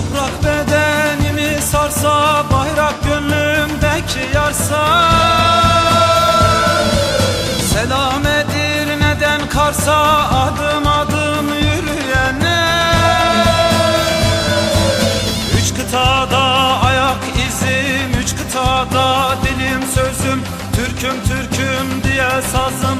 Toprak bedenimi sarsa bayrak gönlümdeki yarsa. Selamedir neden karsa adım adım yürüyene. Üç kıtada ayak izim, üç kıtada dilim sözüm Türküm Türküm diye sazım.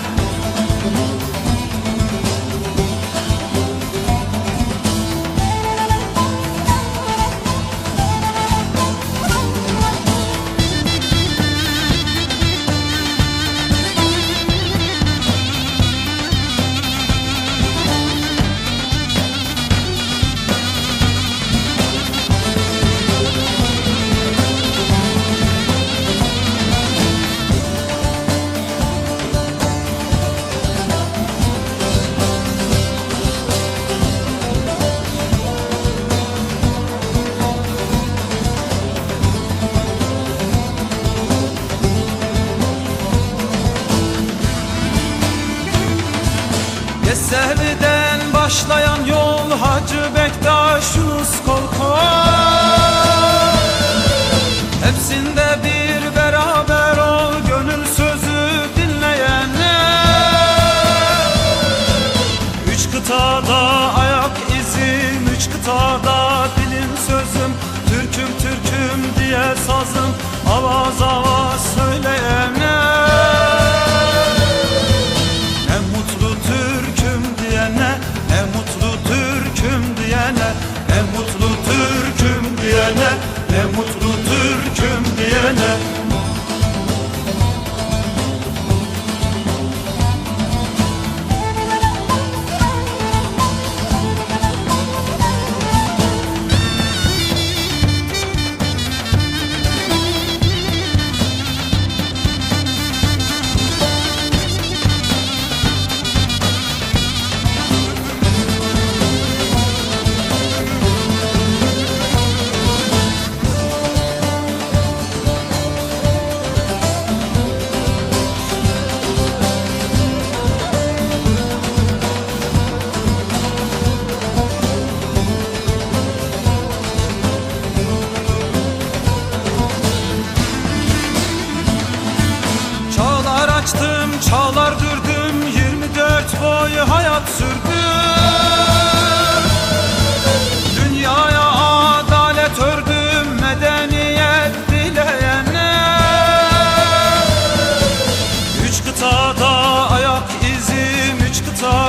Esehli'den başlayan yol Hacı Bektaş Yunus Korkor Hepsinde bir beraber ol Gönül sözü dinleyenler Üç kıtada ayak izim Üç kıtada dilim sözüm. Türküm Türküm diye sazım Avaz avaz Bana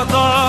todo.